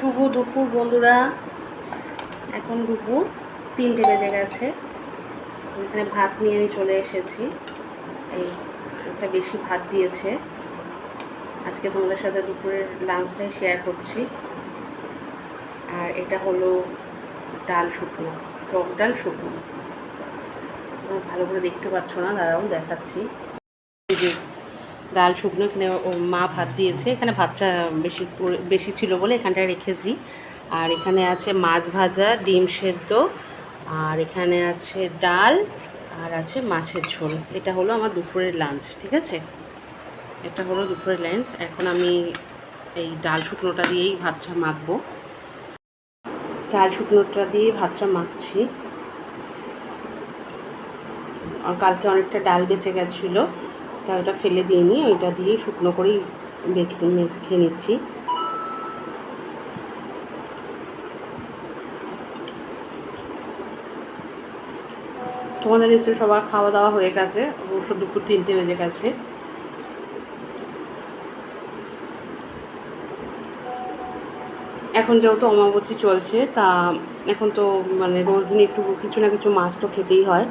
শুভ দুপুর, বন্ধুরা। এখন দুপুর, তিনটে বেজে গেছে। এখানে ভাত নিয়ে আমি চলে এসেছি। এই একটা বেশি ভাত দিয়েছে। আজকে তোমাদের সাথে দুপুরের লাঞ্চটাই শেয়ার করছি। আর এটা হলো ডাল শুকনো, টক ডাল শুকনো। ভালো করে দেখতে পাচ্ছ না, দাঁড়াও দেখাচ্ছি। ডাল, শুকনো, এখানে মা ভাত দিয়েছে। এখানে ভাতটা বেশি বেশি ছিল বলে এখানটায় রেখেছি। আর এখানে আছে মাছ ভাজা, ডিম সেদ্ধ, আর এখানে আছে ডাল, আর আছে মাছের ঝোল। এটা হলো আমার দুপুরের লাঞ্চ ঠিক আছে? এটা হলো দুপুরের লাঞ্চ এখন আমি এই ডাল শুকনোটা দিয়েই ভাতটা মাখবো। ডাল শুকনোটা দিয়ে ভাতটা মাখছি। আর কালকে অনেকটা ডাল বেঁচে গেছিল। তা ওটা ফেলে দিয়ে নিই ওইটা দিয়ে শুকনো করেই বেখে খেয়ে নিচ্ছি। তোমাদের নিশ্চয়ই সবার খাওয়া দাওয়া হয়ে গেছে, অবশ্য দুপুর তিনটে বেজে গেছে। এখন যেহেতু অমাবস্যা চলছে, তা এখন তো মানে রোজ দিন একটু কিছু না কিছু মাছ তো খেতেই হয়।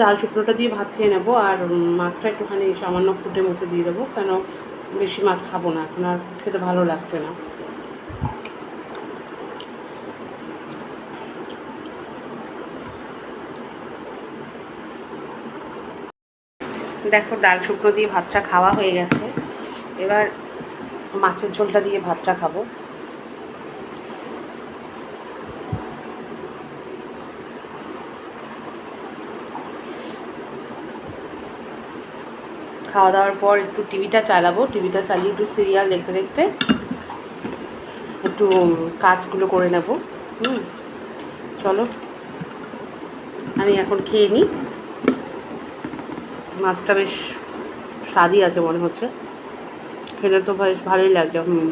ডাল শুকনোটা দিয়ে ভাত খেয়ে নেব, আর মাছটা একটুখানি সামান্য ফুটে মুখে দিয়ে দেবো, কেন বেশি মাছ খাব না, এখন আর খেতে ভালো লাগছে না। দেখো, ডাল শুকনো দিয়ে ভাতটা খাওয়া হয়ে গেছে। এবার মাছের ঝোলটা দিয়ে ভাতটা খাব। খাওয়া দাওয়ার পর একটু টিভিটা চালাবো। টিভিটা চালিয়ে একটু সিরিয়াল দেখতে দেখতে একটু কাজগুলো করে নেব। হুম, চলো। আমি এখন খেয়ে নিই। মাছটা বেশ স্বাদই আছে মনে হচ্ছে। খেতে তো বেশ ভালোই লাগছে। হুম,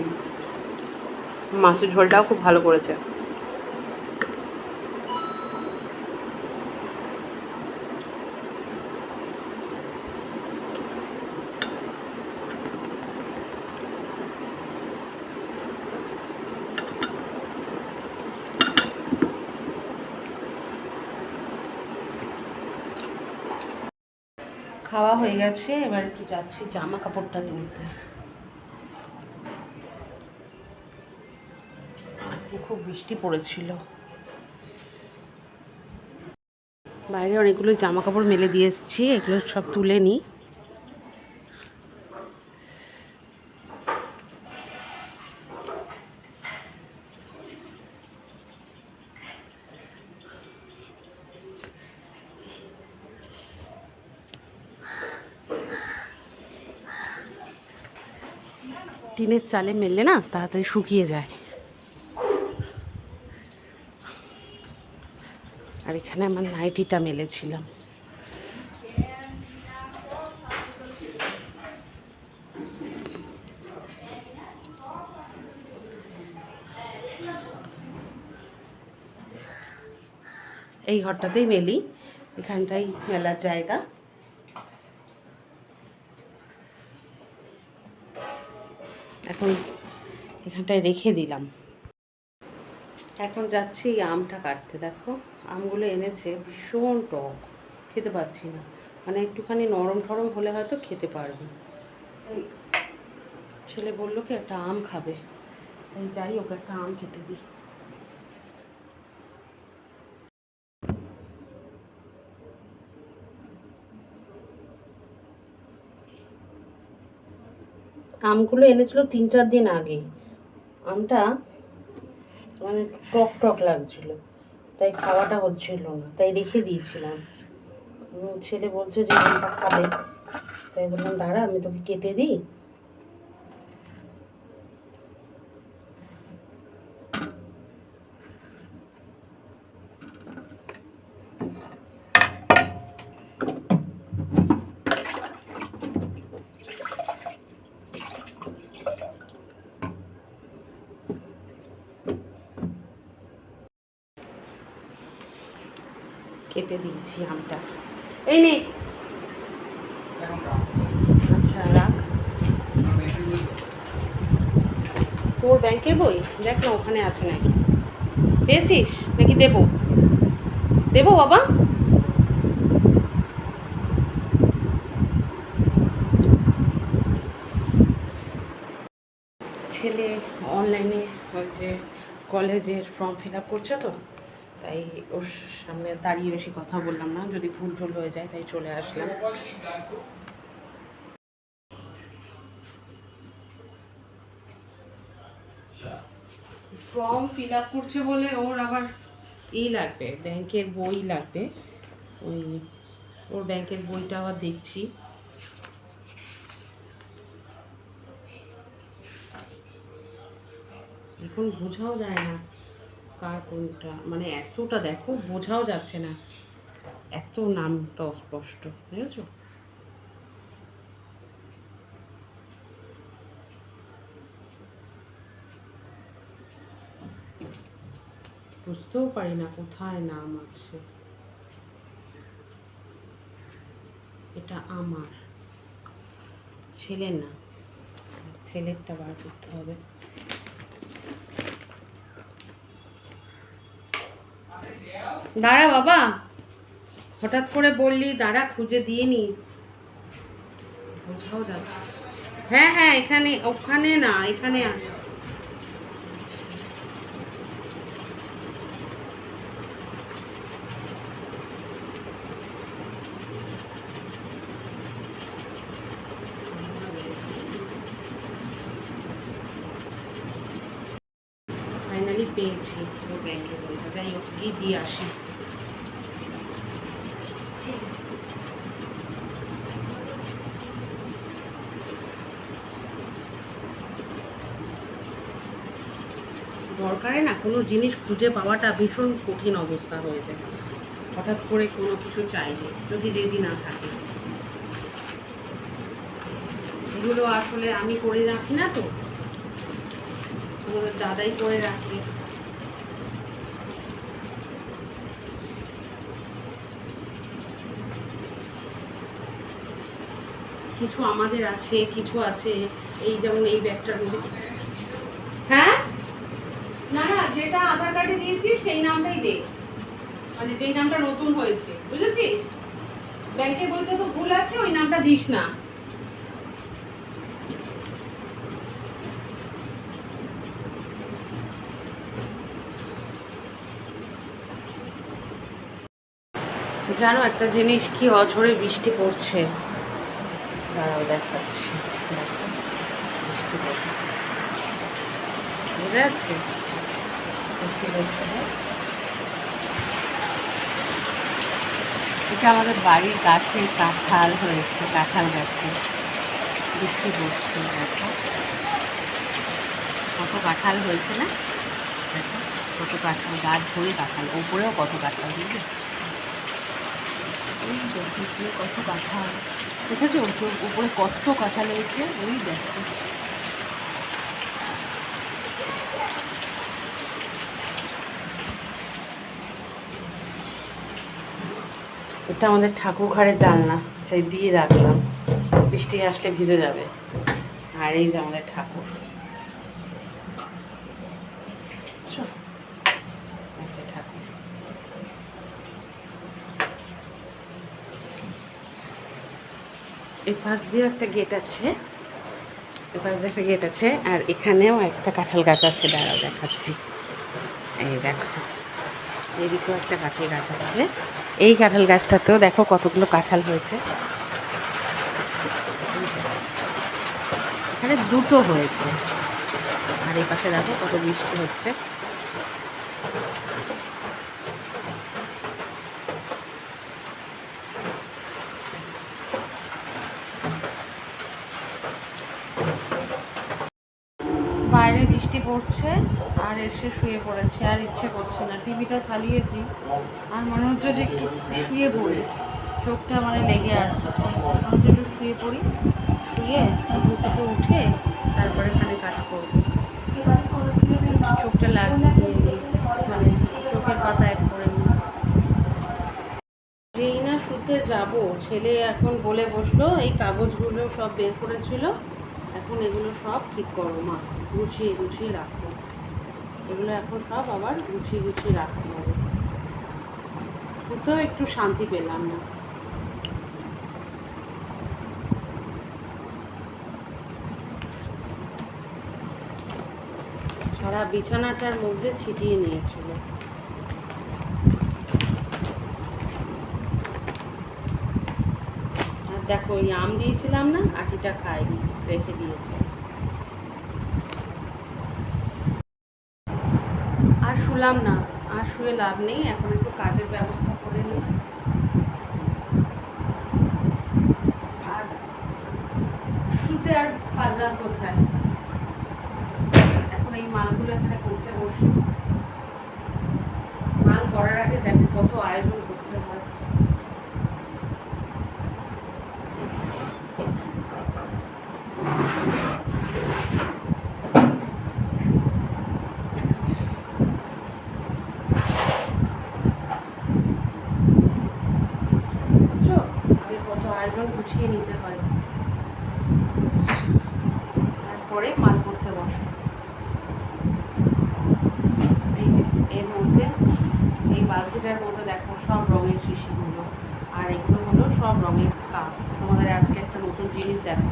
মাছের ঝোলটাও খুব ভালো করেছে। খাওয়া হয়ে গেছে, এবার একটু যাচ্ছি জামা কাপড়টা তুলতে। আজকে খুব বৃষ্টি পড়েছিল। বাইরে অনেকগুলো জামা কাপড় মেলে দিয়ে এসেছি, এগুলো সব তুলে নিই। টিনের চালে মেললে না তাড়াতাড়ি শুকিয়ে যায়। আর এখানে আমার নাইটিটা মেলেছিলাম। এই ঘরটাতেই মেলি। এখানটাই মেলার জায়গা। এখন এখানটায় রেখে দিলাম। এখন যাচ্ছি এই আমটা কাটতে। দেখো, আমগুলো এনেছে, ভীষণ টক, খেতে পাচ্ছি না। মানে একটুখানি নরম ঠরম হলে হয়তো খেতে পারব। ছেলে বলল কি, একটা আম খাবে। তাই যাই ওকে একটা আম খেতে দিই। আমগুলো এনেছিল তিন চার দিন আগে। আমটা মানে টক টক লাগছিল। তাই খাওয়াটা হচ্ছিল না, তাই রেখে দিয়েছিলাম। ছেলে বলছে যে, আমটা খাবে। তাই বললাম, দাঁড়া, আমি তোকে কেটে দিই। কেটে দিয়েছি আমটা। এই নে। আচ্ছা রাখ। তোর ব্যাংকের বই? দেখ না, ওখানে আছে নাকি। পেয়েছিস? নাকি দেবো? দেবো বাবা? ছেলে অনলাইনে যে কলেজের ফর্ম ফিল আপ করছে তো? তাই ওর সামনে দাঁড়িয়ে বেশি কথা বললাম না, যদি ভুল ভুল হয়ে যায় তাই চলে আসলাম। ফর্ম ফিল আপ করছে বলে ওর আবার ই লাগবে, ব্যাংকের বই লাগবে। ওই ওর ব্যাংকের বইটা আবার দেখছি। এখন বোঝাও যায় না। কার কোনটা? মানে এতটা দেখো, বোঝাও যাচ্ছে না। এত নামটা অস্পষ্ট, বুঝেছ? বুঝতেও পারি না কোথায় নাম আছে। এটা আমার। ছেলের না ছেলেরটা বার করতে হবে। দাঁড়া বাবা। হঠাৎ করে বললি দাঁড়া খুঁজে দিয়ে নি। বোঝাও যাচ্ছে। হ্যাঁ হ্যাঁ এখানে ওখানে না এখানে। ফাইনালি পেয়েছি। ব্যাংকে বইটা যাই হোক, গিয়ে দিয়ে আসি। দরকারে না কোনো জিনিস খুঁজে পাওয়াটা ভীষণ কঠিন অবস্থা হয়ে যায়। হঠাৎ করে কোনো কিছু চাইলে, যদি রেডি না থাকে। এগুলো আসলে আমি করে রাখি না তো। দাদাই করে রাখে। কিছু আমাদের আছে কিছু আছে এই যেমন এই ব্যাগটার মধ্যে হ্যাঁ? না না যেটা আধার কার্ডে দিয়েছিস সেই নামটাই দে। মানে যেই নামটা নতুন হয়েছে বুঝেছিস? ব্যাংকে বলতে তো ভুল আছে ওই নামটা দিস না। জানো একটা জিনিস কি অঝরে বৃষ্টি পড়ছে। দাঁড়াও দেখাচ্ছি। না? এটা আমাদের বাড়ির গাছে কাঁঠাল হয়েছে, কাঁঠাল গাছে। বৃষ্টি পড়ছে কত কাঁঠাল হয়েছে না? কত কাঁঠাল, গাছ ভরে কাঁঠাল, ওপরেও কত কাঁঠাল, বুঝলি? ওই উপরে কত কাঁঠাল দেখেছ উপরে কত কাঁঠাল হয়েছে ওই দেখো। এটা আমাদের ঠাকুর ঘরের জানলা, তাই দিয়ে রাখলাম। বৃষ্টি আসলে ভিজে যাবে। আর এই যে আমাদের ঠাকুর বুঝছ? এই যে ঠাকুর এই পাশ দিয়েও একটা গেট আছে। এই পাশ দিয়ে একটা গেট আছে আর এখানেও একটা কাঁঠাল গাছ আছে, দাঁড়াও দেখাচ্ছি। এই দেখো, এদিকেও একটা কাঁঠাল গাছ আছে। এই কাঁঠাল গাছটাতেও দেখো কতগুলো কাঁঠাল হয়েছে। এখানে দুটো হয়েছে। আর এই পাশে দেখো কত বৃষ্টি হচ্ছে বাইরে বৃষ্টি পড়ছে আর এসে শুয়ে পড়েছে, আর ইচ্ছে করছে না। টিভিটা চালিয়েছি, আর মনে হচ্ছে যে একটু শুয়ে পড়ি। চোখটা মানে লেগে আসছে। মনে হচ্ছে একটু শুয়ে পড়ি, শুয়ে থেকে উঠে তারপরে এখানে কাজ করব। চোখটা লাগবে মানে চোখের পাতা এক করে যেই না শুতে যাব, ছেলে এখন বলে বসল, এই কাগজগুলো সব বের করেছিল। এখন এগুলো সব ঠিক করো, মা। গুছিয়ে গুছিয়ে রাখো। এগুলো এখন সব আবার গুছিয়ে গুছিয়ে রাখতে হবে। শুতেও একটু শান্তি পেলাম না। সারা বিছানাটার মধ্যে ছিটিয়ে নিয়েছিল। আর দেখো ওই আম দিয়েছিলাম না, আটিটা খাইনি, রেখে দিয়েছে আর শুলাম না, আর শুয়ে লাভ নেই, এখন একটু কাজের ব্যবস্থা করে নিই। আর শুতে আর পারলাম কোথায়? এখন এই মালগুলো এখানে করতে বসি। মাল করার আগে দেখো কত আয়োজন করতে হয় বুঝছ আগে কত আয়োজন গুছিয়ে নিতে হয় তারপরে মাল করতে বসো এই যে এর মধ্যে এই বালতিটার মধ্যে দেখো সব রঙের শিশিগুলো আর এগুলো হলো সব রঙের কাপ তোমাদের আজকে একটা নতুন জিনিস দেখো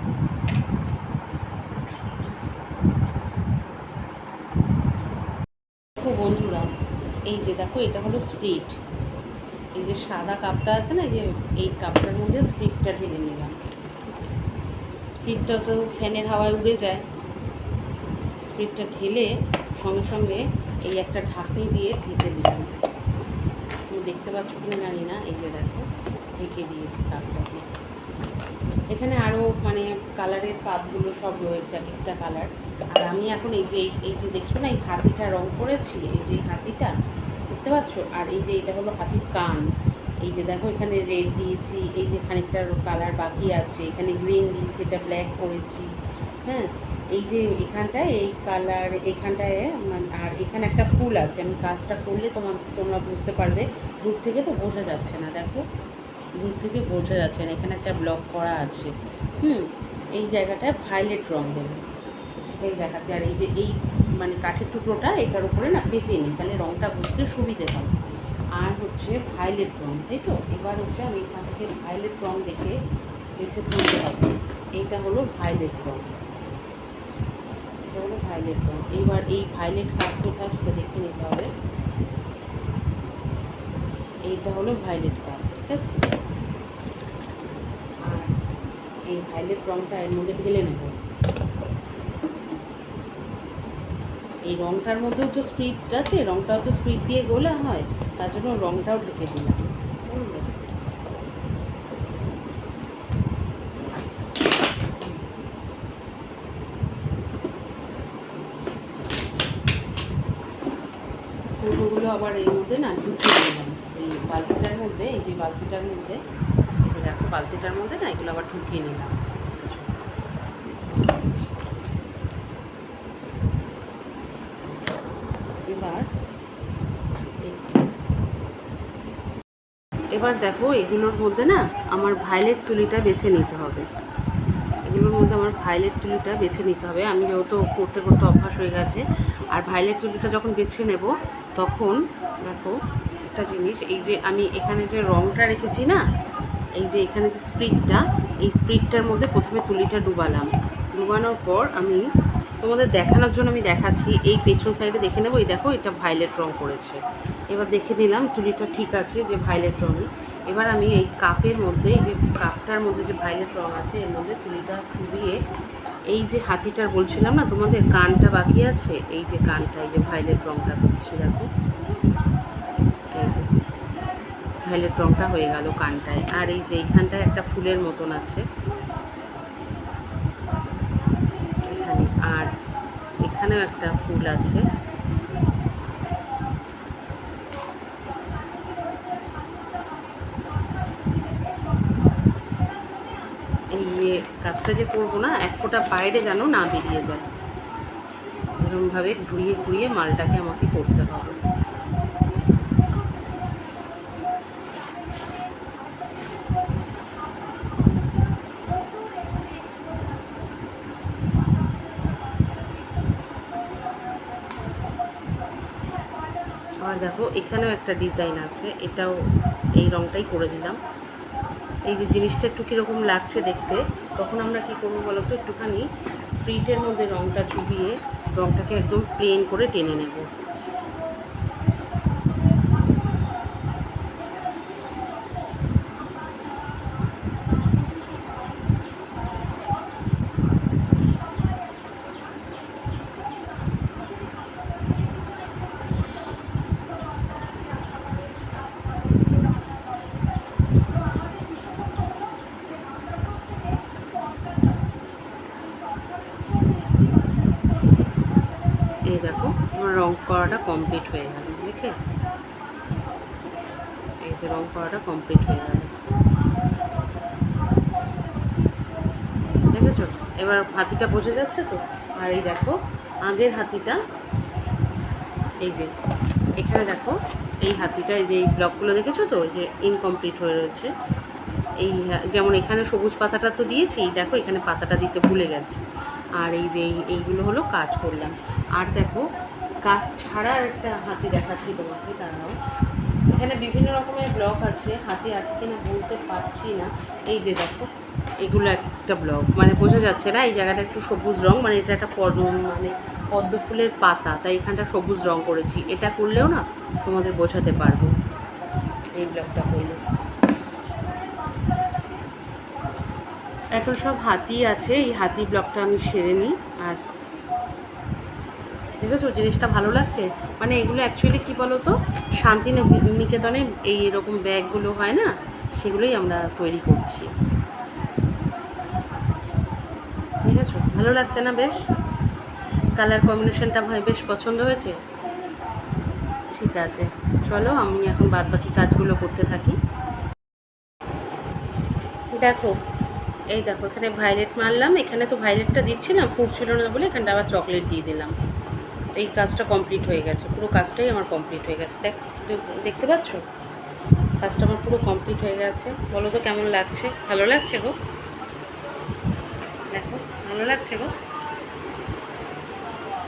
দেখো বন্ধুরা, এই যে দেখো, এটা হলো স্প্রিট। এই যে সাদা কাপটা আছে না যে এই কাপটার মধ্যে স্প্রিটটা ঢেলে নিলাম। স্প্রিটটা তো ফ্যানের হাওয়ায় উড়ে যায়। স্প্রিটটা ঢেলে সঙ্গে সঙ্গে এই একটা ঢাকনি দিয়ে ঢেকে দিলাম। তুমি দেখতে পাচ্ছ কিনা জানি না, এই যে দেখো, ঢেকে দিয়েছি কাপটাকে। এখানে আরও মানে কালারের কাপগুলো সব রয়েছে এক একটা কালার আর আমি এখন এই যে এই যে দেখছ না, এই হাতিটা রং করেছি, এই যে হাতিটা, দেখতে পাচ্ছ? আর এই যে এটা হলো হাতির কান। এই যে দেখো, এখানে রেড দিয়েছি, এই যে খানিকটার কালার বাকি আছে, এখানে গ্রিন দিয়েছি, এটা ব্ল্যাক করেছি হ্যাঁ? এই যে এখানটায়, এই কালার এখানটায়, মানে- আর এখানে একটা ফুল আছে, আমি কাজটা করলে তোমার, তোমরা বুঝতে পারবে, দূর থেকে তো বোঝা যাচ্ছে না, দেখো। দূর থেকে বোঝা যাচ্ছে না, এখানে একটা ব্লক করা আছে, হুম? এই জায়গাটায় ভাইলেট রং দেবে। সেটাই দেখাচ্ছে। আর এই যে এই মানে কাঠের টুকরোটা, এটার উপরে না পেতে নিই, তাহলে রঙটা বুঝতে সুবিধে হয় আর হচ্ছে ভায়োলেট রং, তাই তো? এবার হচ্ছে আমি এখান থেকে ভায়োলেট রং দেখে বেছে তুলতে হবে। এইটা হলো ভায়োলেট রং। এটা হলো ভায়োলেট রং। এবার এই ভায়োলেট কাপ কোথায় সেটা দেখে নিতে হবে। এইটা হলো ভায়োলেট কাঠ, ঠিক আছে? আর এই ভায়োলেট রংটা এর মধ্যে ঢেলে নেব। এই রংটার মধ্যেও তো স্প্রিট আছে, রংটাও তো স্প্রিট দিয়ে গোলা হয়, তার জন্য রংটাও ঢেকে দিলাম। ফুলগুলো আবার এর মধ্যে না ঢুকিয়ে দিলাম। এই বালতিটার মধ্যে, এই যে বালতিটার মধ্যে দেখো বালতিটার মধ্যে না, এগুলো আবার ঢুকিয়ে নিলাম এবার এই- এবার দেখো, এগুলোর মধ্যে না আমার ভাইলেট তুলিটা বেছে নিতে হবে। এগুলোর মধ্যে আমার ভাইলেট তুলিটা বেছে নিতে হবে। আমি যেহেতু করতে করতে অভ্যাস হয়ে গেছে, আর ভাইলেট তুলিটা যখন বেছে নেব, তখন দেখো একটা জিনিস, এই যে আমি এখানে যে রঙটা রেখেছি না, এই যে এখানে যে স্প্রিটটা এই স্প্রিটটার মধ্যে প্রথমে তুলিটা ডুবালাম। ডুবানোর পর আমি তোমাদের দেখানোর জন্য আমি দেখাচ্ছি। এই পেছন সাইডে দেখে নেব। এই দেখো, এটা ভায়োলেট রং করেছে। এবার দেখে নিলাম তুলিটা ঠিক আছে যে ভায়োলেট রঙই। এবার আমি এই কাপের মধ্যে, এই যে কাপটার মধ্যে যে ভায়োলেট রং আছে, এর মধ্যে তুলিটা চুবিয়ে এই যে হাতিটার বলছিলাম না, তোমাদের কানটা বাকি আছে? এই যে কানটা এই যে ভায়োলেট রংটা করছি, দেখো। এই যে ভায়োলেট রংটা হয়ে গেল কানটায় আর এই যে এইখানটায় একটা ফুলের মতন আছে এখানে আর এখানেও একটা ফুল আছে। এই যে কাজটা যে করব না, এক ফোঁটা বাইরে যেন না বেরিয়ে যায়। এরকমভাবে ঘুরিয়ে ঘুরিয়ে মালটাকে আমাকে করতে হবে। দেখো, এখানেও একটা ডিজাইন আছে। এটাও এই রঙটাই করে দিলাম। এই যে জিনিসটা একটু কীরকম লাগছে দেখতে, তখন আমরা কি করব বলো তো একটুখানি স্প্রিটের মধ্যে রঙটা চুবিয়ে রঙটাকে একদম প্লেন করে টেনে নেব এই দেখো আমার রং করাটা কমপ্লিট হয়ে গেল, দেখে? এই যে রং করাটা কমপ্লিট হয়ে গেল। দেখেছ? এবার হাতিটা বোঝা যাচ্ছে তো? আর এই দেখো, আগের হাতিটা, এই যে, এখানে দেখো, এই হাতিটা, এই যে এই ব্লকগুলো দেখেছ তো? যে ইনকমপ্লিট হয়ে রয়েছে। এই যেমন এখানে সবুজ পাতাটা তো দিয়েছি দেখো, এখানে পাতাটা দিতে ভুলে গেছি। আর এই যে এই- এইগুলো হলো কাজ করলাম। আর দেখো কাজ ছাড়া একটা হাতি দেখাচ্ছি তোমাকে দাঁড়াও এখানে বিভিন্ন রকমের ব্লক আছে, হাতি আছে কিনা বলতে পারছি না। এই যে দেখো, এগুলো একটা ব্লক। মানে বোঝা যাচ্ছে না, এই জায়গাটা একটু সবুজ রং মানে এটা একটা পদ্ম মানে পদ্ম ফুলের পাতা, তাই এখানটা সবুজ রং করেছি। এটা করলেও না তোমাদের বোঝাতে পারব। এই ব্লকটা করলে। এখন সব হাতি আছে, এই হাতি ব্লকটা আমি সেরে নিই, আর দেখেছ জিনিসটা ভালো লাগছে? মানে এগুলো অ্যাকচুয়ালি কী বলো তো শান্তি নিকেতনে এই এরকম ব্যাগগুলো হয় না? সেগুলোই আমরা তৈরি করছি। দেখেছ ভালো লাগছে না বেশ? কালার কম্বিনেশনটা বেশ পছন্দ হয়েছে? ঠিক আছে। চলো, আমি এখন বাদ বাকি কাজগুলো করতে থাকি। দেখো, এই দেখো, এখানে ভাইলেট মারলাম। এখানে তো ভাইলেটটা দিচ্ছি না ফুড ছিল না বলে এখানটা আবার চকলেট দিয়ে দিলাম। এই কাজটা কমপ্লিট হয়ে গেছে। পুরো কাজটাই আমার কমপ্লিট হয়ে গেছে। দেখ, দেখ- দেখতে পাচ্ছ? কাজটা আমার পুরো কমপ্লিট হয়ে গেছে। বলো তো কেমন লাগছে? ভালো লাগছে গো? দেখো, ভালো লাগছে গো?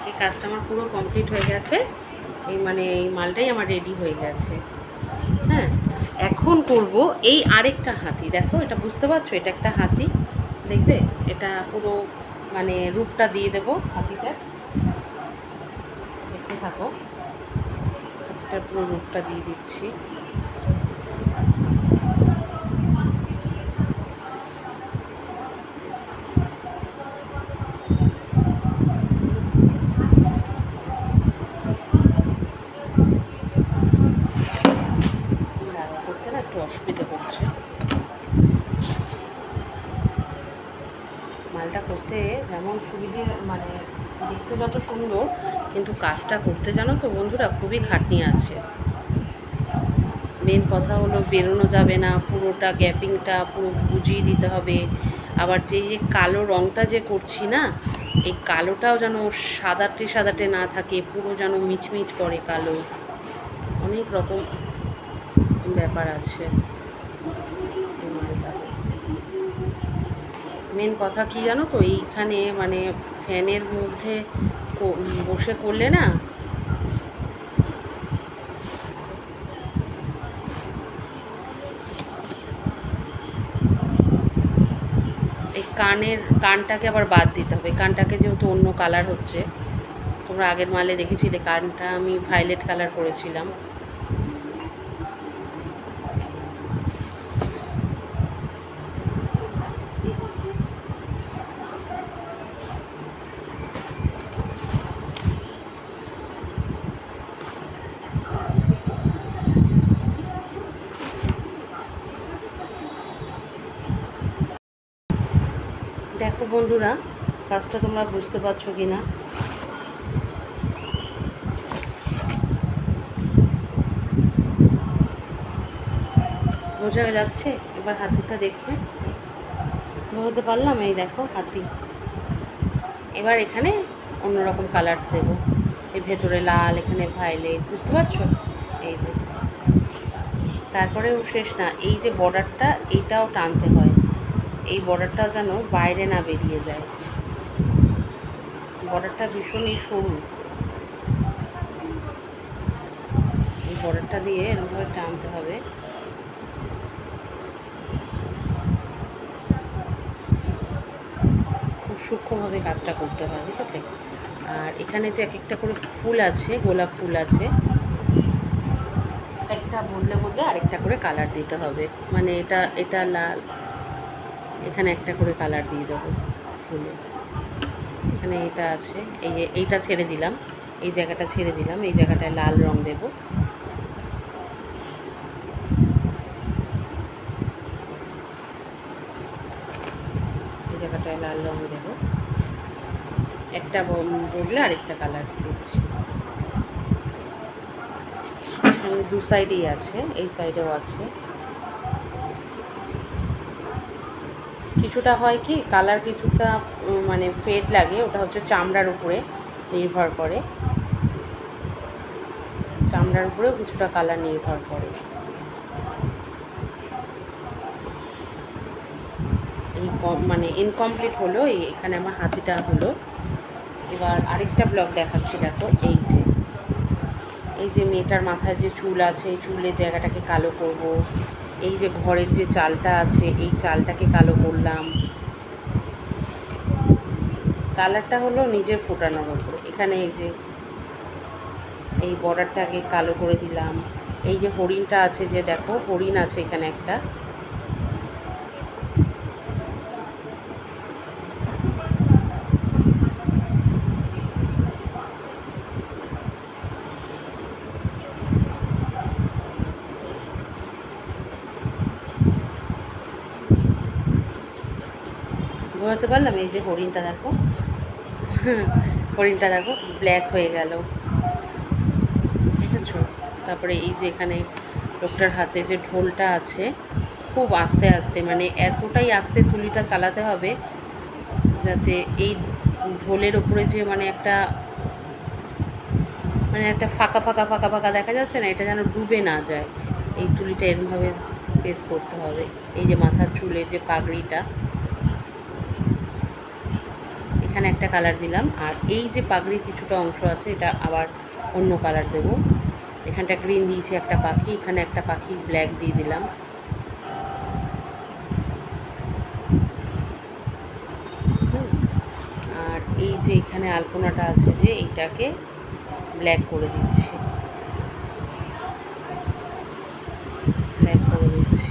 এই কাজটা আমার পুরো কমপ্লিট হয়ে গেছে। এই মানে এই মালটাই আমার রেডি হয়ে গেছে। হ্যাঁ এখন করব এই আরেকটা হাতি। দেখো, এটা বুঝতে পারছ? এটা একটা হাতি। দেখবে? এটা পুরো মানে রূপটা দিয়ে দেবো দেখতে থাকো। হাতিটার পুরো রূপটা দিয়ে দিচ্ছি। একটু মালটা করতে যেমন সুবিধে মানে দেখতে যত সুন্দর, কিন্তু কাজটা করতে জানো তো বন্ধুরা, খুবই খাটনি আছে। মেন কথা হলো বেরোনো যাবে না, পুরোটা গ্যাপিংটা পুরো বুঝিয়ে দিতে হবে। আবার যে যে কালো রঙটা যে করছি না, এই কালোটাও যেন সাদাটে সাদাটে না থাকে, পুরো যেন মিচমিচ করে কালো। অনেক রকম ব্যাপার আছে এই মালটাতে মেন কথা কি জানো তো? এইখানে মানে ফ্যানের মধ্যে বসে করলে না এই কানের, কানটাকে আবার বাদ দিতে হবে। কানটাকে যেহেতু অন্য কালার হচ্ছে, তোমরা আগের মালে দেখেছিলে, কানটা আমি ভায়োলেট কালার করেছিলাম দেখো বন্ধুরা, কাজটা তোমরা বুঝতে পারছ কি না বোঝা যাচ্ছে? এবার হাতিটা দেখে। বোঝাতে পারলাম এই দেখো হাতি। এবার এখানে অন্যরকম কালার দেব। এই ভেতরে লাল, এখানে ভায়োলেট বুঝতে পারছ? এই যে। তারপরেও শেষ না। এই যে বর্ডারটা এইটাও টানতে হয়। এই বর্ডারটা যেন বাইরে না বেরিয়ে যায়। বর্ডারটা ভীষণই সরু। এই বর্ডারটা দিয়ে এরকমভাবে টানতে হবে। খুব সূক্ষ্মভাবে কাজটা করতে হয় ঠিক আছে? আর এখানে যে এক একটা করে ফুল আছে, গোলাপ ফুল আছে, একটা বদলে বদলে আরেকটা করে কালার দিতে হবে। মানে এটা এটা লাল। এখানে একটা করে কালার দিয়ে দেবো ফুলে। এখানে এটা আছে, এই যে এইটা ছেড়ে দিলাম, এই জায়গাটা ছেড়ে দিলাম, এই জায়গাটায় লাল রং দেব। এই জায়গাটায় লাল রং দেব। একটা বদলে আরেকটা কালার দিচ্ছি। দু সাইডেই আছে, এই সাইডেও আছে। কিছুটা হয় কি কালার কিছুটা মানে ফেড লাগে, ওটা হচ্ছে চামড়ার উপরে নির্ভর করে। চামড়ার উপরেও কিছুটা কালার নির্ভর করে। এই মানে ইনকমপ্লিট হলো এখানে আমার হাতিটা হলো। এবার আরেকটা ব্লগ দেখাচ্ছি, দেখো, এই যে। এই যে মেয়েটার মাথায় যে চুল আছে, এই চুলের জায়গাটাকে কালো করব। এই যে ঘরের যে চালটা আছে, এই চালটাকে কালো করলাম। কালারটা হলো নিজের ফোটানোর মতো। এখানে এই যে, এই বর্ডারটাকে কালো করে দিলাম। এই যে হরিণটা আছে যে, দেখো, হরিণ আছে এখানে একটা। বোঝাতে পারলাম, এই যে হরিণটা দেখো। হরিণটা দেখো ব্ল্যাক হয়ে গেল। ঠিক আছে তারপরে এই যে এখানে লোকটার হাতে যে ঢোলটা আছে, খুব আস্তে আস্তে মানে এতটাই আস্তে তুলিটা চালাতে হবে, যাতে এই ঢোলের উপরে যে মানে একটা মানে একটা ফাঁকা ফাঁকা ফাঁকা ফাঁকা দেখা যাচ্ছে না, এটা যেন ডুবে না যায়। এই তুলিটা এরমভাবে পেস করতে হবে। এই যে মাথার চুলের যে পাগড়িটা এখানে একটা কালার দিলাম। আর এই যে পাগড়ির কিছুটা অংশ আছে, এটা আবার অন্য কালার দেব। এখানটা গ্রিন দিয়েছি একটা পাখি, এখানে একটা পাখি ব্ল্যাক দিয়ে দিলাম। আর এই যে এখানে আলপনাটা আছে যে, এইটাকে ব্ল্যাক করে দিচ্ছি ব্ল্যাক করে দিচ্ছি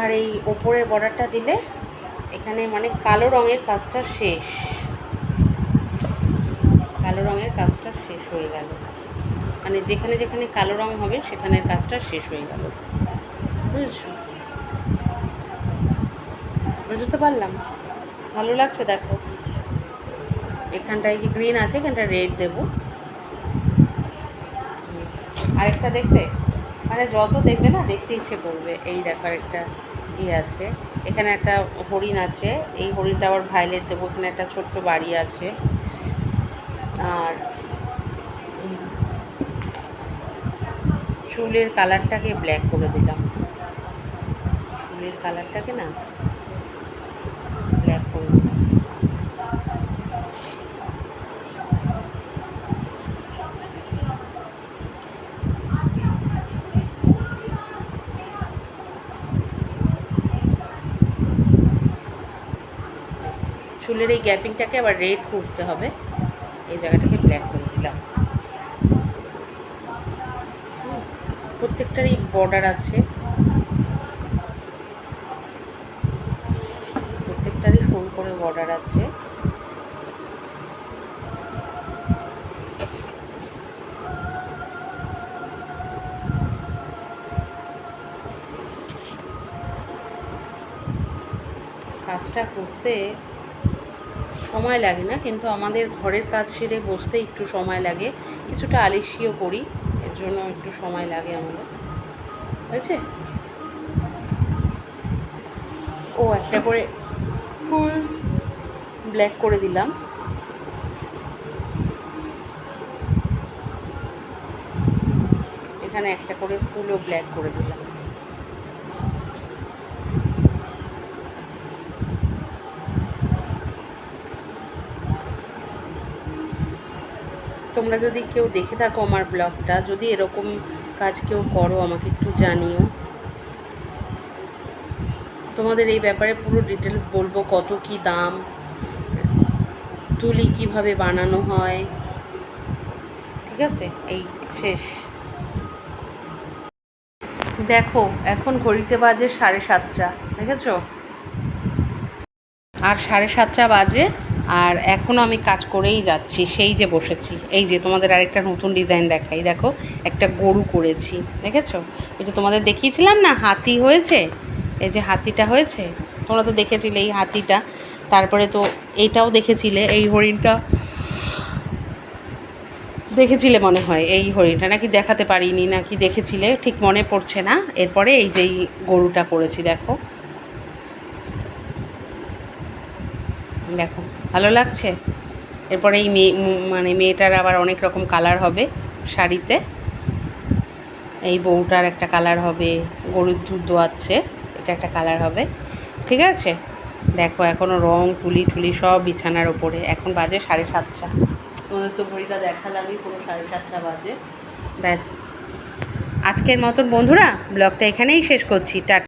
আর এই ওপরের বর্ডারটা দিলে এখানে মানে কালো রঙের কাজটা শেষ। কালো রঙের কাজটা শেষ হয়ে গেল। মানে যেখানে যেখানে কালো রং হবে সেখানের কাজটা শেষ হয়ে গেল। বুঝছ? বুঝতে পারলাম। ভালো লাগছে, দেখো। এখানটায় কি গ্রিন আছে? এখানটা রেড দেবো। আরেকটা দেখবে মানে যত দেখবে না, দেখতে ইচ্ছে করবে। এই দেখো একটা ই আছে। এখানে একটা হরিণ আছে। এই হরিণটা আবার ভাইলেট দেবো। এখানে একটা ছোট্ট বাড়ি আছে। আর চুলের কালারটাকে ব্ল্যাক করে দিলাম। চুলের কালারটাকে না ব্ল্যাক করে দিলাম চুলের এই গ্যাপিংটাকে আবার রেড করতে হবে। এই জায়গাটাকে ব্ল্যাক করে দিলাম। প্রত্যেকটারই বর্ডার আছে। প্রত্যেকটারই সরু করে বর্ডার আছে। কাজটা করতে সময় লাগে না, কিন্তু আমাদের ঘরের কাজ সেরে বসতে একটু সময় লাগে। কিছুটা আলিশিও করি, এর জন্য একটু সময় লাগে আমাদের। হয়েছে? ও, একটা করে ফুল ব্ল্যাক করে দিলাম। এখানে একটা করে ফুলও ব্ল্যাক করে দিলাম। তোমরা যদি কেউ দেখে থাকো আমার ব্লগটা, যদি এরকম কাজ কেউ করো, আমাকে একটু জানিও। তোমাদের এই ব্যাপারে পুরো ডিটেলস বলব, কত কি দাম, তুলি কীভাবে বানানো হয়। ঠিক আছে? এই শেষ। দেখো, এখন ঘড়িতে বাজে সাড়ে সাতটা, দেখেছ? আর সাড়ে সাতটা বাজে আর এখনও আমি কাজ করেই যাচ্ছি, সেই যে বসেছি। এই যে তোমাদের আরেকটা নতুন ডিজাইন দেখাই, দেখো, একটা গরু করেছি, দেখেছ? এই যে তোমাদের দেখিয়েছিলাম না, হাতি হয়েছে? এই যে হাতিটা হয়েছে? তোমরা তো দেখেছিলে এই হাতিটা। তারপরে তো এইটাও দেখেছিলে, এই হরিণটা দেখেছিলে মনে হয়, এই হরিণটা। নাকি দেখাতে পারিনি, নাকি দেখেছিলে, ঠিক মনে পড়ছে না। এরপরে এই যে গরুটা করেছি, দেখো। দেখো ভালো লাগছে? এরপরে এই মেয়ে মানে মেয়েটার আবার অনেক রকম কালার হবে শাড়িতে। এই বউটার একটা কালার হবে, গরুর দুধ দোয়াচ্ছে, এটা একটা কালার হবে। ঠিক আছে? দেখো এখনও রং, তুলি টুলি সব বিছানার ওপরে। এখন বাজে সাড়ে সাতটা। তোমাদের তো ঘড়িটা দেখালামই, পুরো সাড়ে সাতটা বাজে। ব্যাস। আজকের মতন বন্ধুরা, ব্লগটা এখানেই শেষ করছি। টাটা